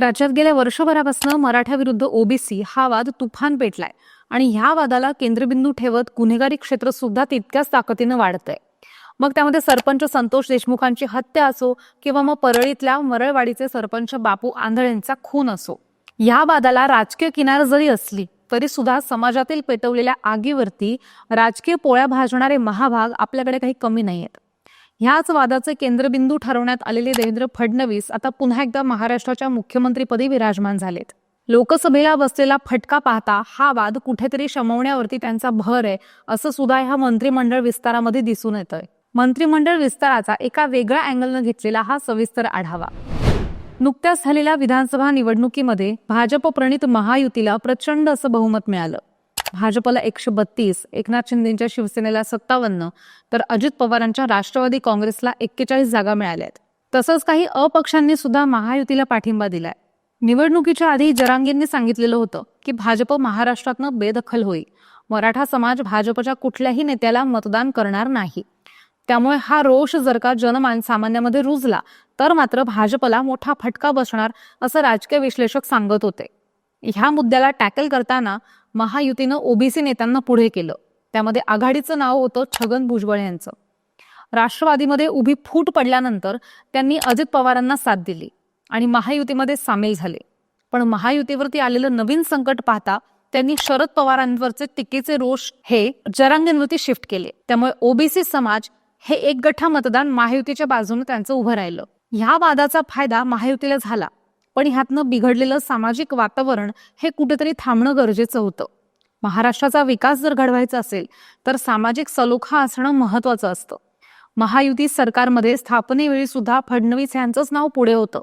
राज्यात गेल्या वर्षभरापासून मराठ्याविरुद्ध ओबीसी हा वाद तुफान पेटलाय आणि ह्या वादाला केंद्रबिंदू ठेवत गुन्हेगारी क्षेत्र सुद्धा तितक्याच ताकदीनं वाढतंय. मग त्यामध्ये सरपंच संतोष देशमुखांची हत्या असो किंवा मग परळीतल्या मरळवाडीचे सरपंच बापू आंधळेंचा खून असो या वादाला राजकीय किनार जरी असली तरी सुद्धा समाजातील पेटवलेल्या आगीवरती राजकीय पोळ्या भाजणारे महाभाग आपल्याकडे काही कमी नाही आहेत ह्याच वादाचे केंद्रबिंदू ठरवण्यात आलेले देवेंद्र फडणवीस आता पुन्हा एकदा महाराष्ट्राच्या मुख्यमंत्रीपदी विराजमान झालेत. लोकसभेला बसलेला फटका पाहता हा वाद कुठेतरी शमवण्यावरती त्यांचा भर आहे असं सुद्धा ह्या मंत्रिमंडळ विस्तारामध्ये दिसून येतंय. मंत्रिमंडळ विस्ताराचा एका वेगळ्या अँगलनं घेतलेला हा सविस्तर आढावा. नुकत्याच झालेल्या विधानसभा निवडणुकीमध्ये भाजप प्रणित महायुतीला प्रचंड असं बहुमत मिळालं. भाजपला एकशे बत्तीस एकनाथ शिंदेच्या शिवसेनेला सत्तावन्न तर अजित पवारांच्या राष्ट्रवादी काँग्रेसला एक्केचाळीस जागा मिळाल्यात. तसंच काही अपक्षांनी सुद्धा महायुतीला पाठिंबा दिलाय. निवडणुकीच्या आधी जरांगेंनी सांगितलेलं होतं की भाजप महाराष्ट्रातनं बेदखल होईल. मराठा समाज भाजपच्या कुठल्याही नेत्याला मतदान करणार नाही. त्यामुळे हा रोष जर का जनमान सामान्यामध्ये रुजला तर मात्र भाजपला मोठा फटका बसणार असं राजकीय विश्लेषक सांगत होते. ह्या मुद्द्याला टॅकल करताना महायुतीनं ओबीसी नेत्यांना पुढे केलं. त्यामध्ये आघाडीचं नाव होतं छगन भुजबळ यांचं. राष्ट्रवादीमध्ये उभी फूट पडल्यानंतर त्यांनी अजित पवारांना साथ दिली आणि महायुतीमध्ये सामील झाले. पण महायुतीवरती आलेलं नवीन संकट पाहता त्यांनी शरद पवारांवरचे टीकेचे रोष हे जरांगेंवरती शिफ्ट केले. त्यामुळे ओबीसी समाज हे एक गठ्ठा मतदान महायुतीच्या बाजूने त्यांचं उभं राहिलं. ह्या वादाचा फायदा महायुतीला झाला. पण ह्यातनं बिघडलेलं सामाजिक वातावरण हे कुठेतरी थांबणं गरजेचं होतं. महाराष्ट्राचा विकास जर घडवायचा असेल तर सामाजिक सलोखा असणं महत्वाचं असतं. महायुती सरकारमध्ये स्थापनेवेळी सुद्धा फडणवीस यांचंच नाव पुढे होतं.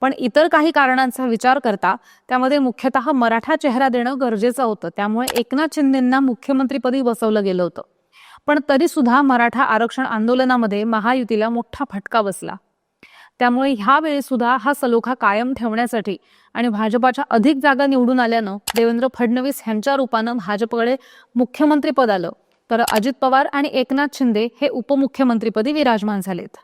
पण इतर काही कारणांचा विचार करता त्यामध्ये मुख्यतः मराठा चेहरा देणं गरजेचं होतं. त्यामुळे एकनाथ शिंदेंना मुख्यमंत्रीपदी बसवलं गेलं होतं. पण तरी सुद्धा मराठा आरक्षण आंदोलनामध्ये महायुतीला मोठा फटका बसला. त्यामुळे ह्यावेळी सुद्धा हा सलोखा कायम ठेवण्यासाठी आणि भाजपाच्या अधिक जागा निवडून आल्यानं देवेंद्र फडणवीस यांच्या रूपानं भाजपकडे मुख्यमंत्रीपद आलं तर अजित पवार आणि एकनाथ शिंदे हे उपमुख्यमंत्रीपदी विराजमान झालेत.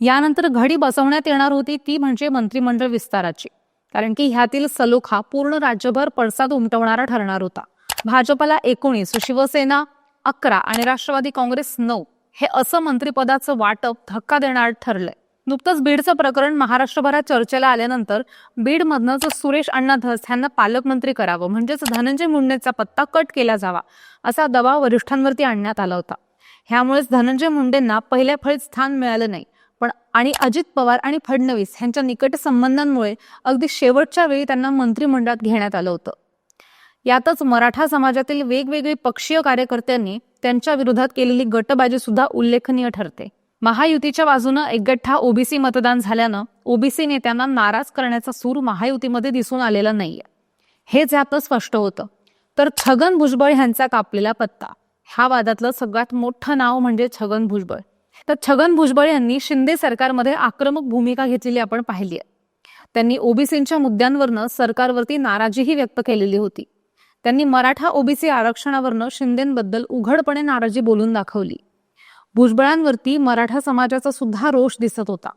यानंतर घडी बसवण्यात येणार होती ती म्हणजे मंत्रिमंडळ विस्ताराची. कारण की ह्यातील सलोखा पूर्ण राज्यभर पडसाद उमटवणारा ठरणार होता. भाजपला एकोणीस शिवसेना अकरा आणि राष्ट्रवादी काँग्रेस नऊ हे असं मंत्रिपदाचं वाटप धक्का देणार ठरलंय. नुकतंच बीडचं प्रकरण महाराष्ट्रभरात चर्चेला आल्यानंतर बीडमधनंच सुरेश अण्णा धस यांना पालकमंत्री करावं म्हणजेच धनंजय मुंडेचा पत्ता कट केला जावा असा दबाव वरिष्ठांवरती आणण्यात आला होता. ह्यामुळेच धनंजय मुंडेंना पहिल्या फळीत स्थान मिळालं नाही. पण आणि अजित पवार आणि फडणवीस यांच्या निकट संबंधांमुळे अगदी शेवटच्या वेळी त्यांना मंत्रिमंडळात घेण्यात आलं होतं. यातच मराठा समाजातील वेगवेगळे पक्षीय कार्यकर्त्यांनी त्यांच्या विरोधात केलेली गटबाजी सुद्धा उल्लेखनीय ठरते. महायुतीच्या बाजूनं एकगठ्ठा ओबीसी मतदान झाल्यानं ओबीसी नेत्यांना नाराज करण्याचा सूर महायुतीमध्ये दिसून आलेला नाहीये. हे ज्यात स्पष्ट होतं. तर छगन भुजबळ यांचा कापलेला पत्ता. ह्या वादातलं सगळ्यात मोठं नाव म्हणजे छगन भुजबळ. तर छगन भुजबळ यांनी शिंदे सरकारमध्ये आक्रमक भूमिका घेतलेली आपण पाहिली आहे. त्यांनी ओबीसींच्या मुद्द्यांवरनं सरकारवरती नाराजीही व्यक्त केलेली होती. त्यांनी मराठा ओबीसी आरक्षणावरनं शिंदेबद्दल उघडपणे नाराजी बोलून दाखवली. भुजबळांवरती मराठा समाजाचा सुद्धा रोष दिसत होता.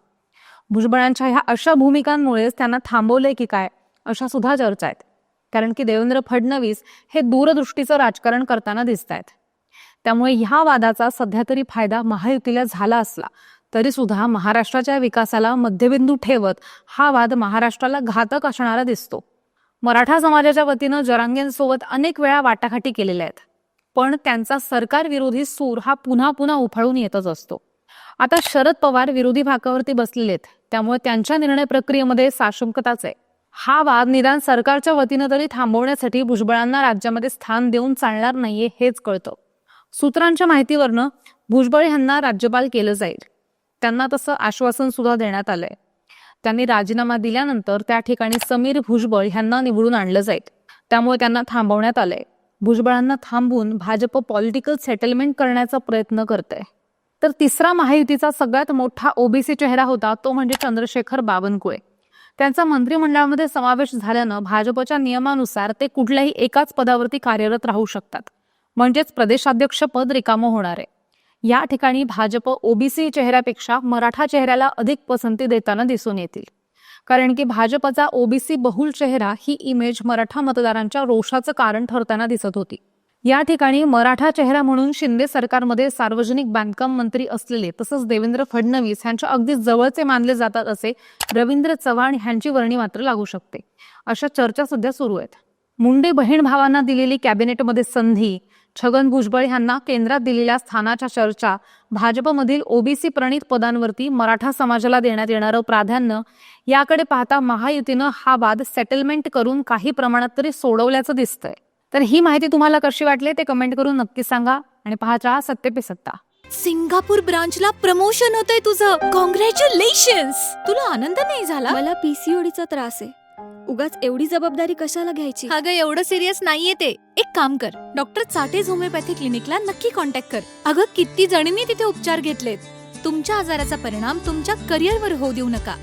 भुजबळांच्या ह्या अशा भूमिकांमुळेच त्यांना थांबवलंय की काय अशा सुद्धा चर्चा आहेत. कारण की देवेंद्र फडणवीस हे दूरदृष्टीचं राजकारण करताना दिसत आहेत त्यामुळे ह्या वादाचा सध्या तरी फायदा महायुतीला झाला असला तरी सुद्धा महाराष्ट्राच्या विकासाला मध्यबिंदू ठेवत हा वाद महाराष्ट्राला घातक असणारा दिसतो. मराठा समाजाच्या वतीनं जरांगेंसोबत अनेक वेळा वाटाघाटी केलेल्या आहेत. पण त्यांचा सरकार विरोधी सूर हा पुन्हा पुन्हा उफाळून येतच असतो. आता शरद पवार विरोधी भागावरती बसलेले आहेत त्यामुळे त्यांच्या निर्णय प्रक्रियेमध्ये साशंकताच आहे. हा वाद निदान सरकारच्या वतीनं तरी थांबवण्यासाठी भुजबळांना राज्यामध्ये स्थान देऊन चालणार नाहीये हेच कळतं. सूत्रांच्या माहितीवरनं भुजबळ यांना राज्यपाल केलं जाईल. त्यांना तसं आश्वासन सुद्धा देण्यात आलंय. त्यांनी राजीनामा दिल्यानंतर त्या ठिकाणी समीर भुजबळ यांना निवडून आणलं जाईल. त्यामुळे त्यांना थांबवण्यात आलंय. भुजबळांना थांबवून भाजप पॉलिटिकल सेटलमेंट करण्याचा प्रयत्न करते तर तिसरा महायुतीचा सगळ्यात मोठा ओबीसी चेहरा होता तो म्हणजे चंद्रशेखर बावनकुळे. त्यांचा मंत्रिमंडळामध्ये समावेश झाल्यानं भाजपच्या नियमानुसार ते कुठल्याही एकाच पदावरती कार्यरत राहू शकतात. म्हणजेच प्रदेशाध्यक्ष पद रिकामं होणार. आहे या ठिकाणी भाजप ओबीसी चेहऱ्यापेक्षा मराठा चेहऱ्याला अधिक पसंती देताना दिसून येतील. कारण की भाजपचा ओबीसी बहुल चेहरा ही इमेज मराठा मतदारांच्या रोषाचं कारण ठरताना दिसत होती. या ठिकाणी मराठा चेहरा म्हणून शिंदे सरकारमध्ये सार्वजनिक बांधकाम मंत्री असलेले तसंच देवेंद्र फडणवीस यांच्या अगदी जवळचे मानले जातात असे रवींद्र चव्हाण यांची वर्णी मात्र लागू शकते. अशा चर्चा सध्या सुरू आहेत. मुंडे बहीण भावांना दिलेली कॅबिनेटमध्ये संधी छगन भुजबळ यांना केंद्रात दिलेल्या स्थानाच्या चर्चा भाजपमधील ओबीसी प्रणित पदांवरती मराठा समाजाला देण्यात येणारं प्राधान्य याकडे पाहता महायुतीनं हा वाद सेटलमेंट करून काही प्रमाणात तरी सोडवल्याचं दिसतंय. तर ही माहिती तुम्हाला कशी वाटली ते कमेंट करून नक्की सांगा आणि पाहत राहा सत्य पे सत्ता. सिंगापूर ब्रांचला प्रमोशन होतंय तुझं. कॉंग्रॅच्युलेशन्स तुला आनंद नाही झाला? मला पीसीओडीचा त्रास आहे. उगाच एवढी जबाबदारी कशाला घ्यायची? अगं एवढं सिरियस नाहीये ते. एक काम कर. डॉक्टर चाटेज होमिओपॅथी क्लिनिकला नक्की कॉन्टॅक्ट कर. अगं किती जणींनी तिथे उपचार घेतलेत. तुमच्या आजाराचा परिणाम तुमच्या करिअरवर होऊ देऊ नका.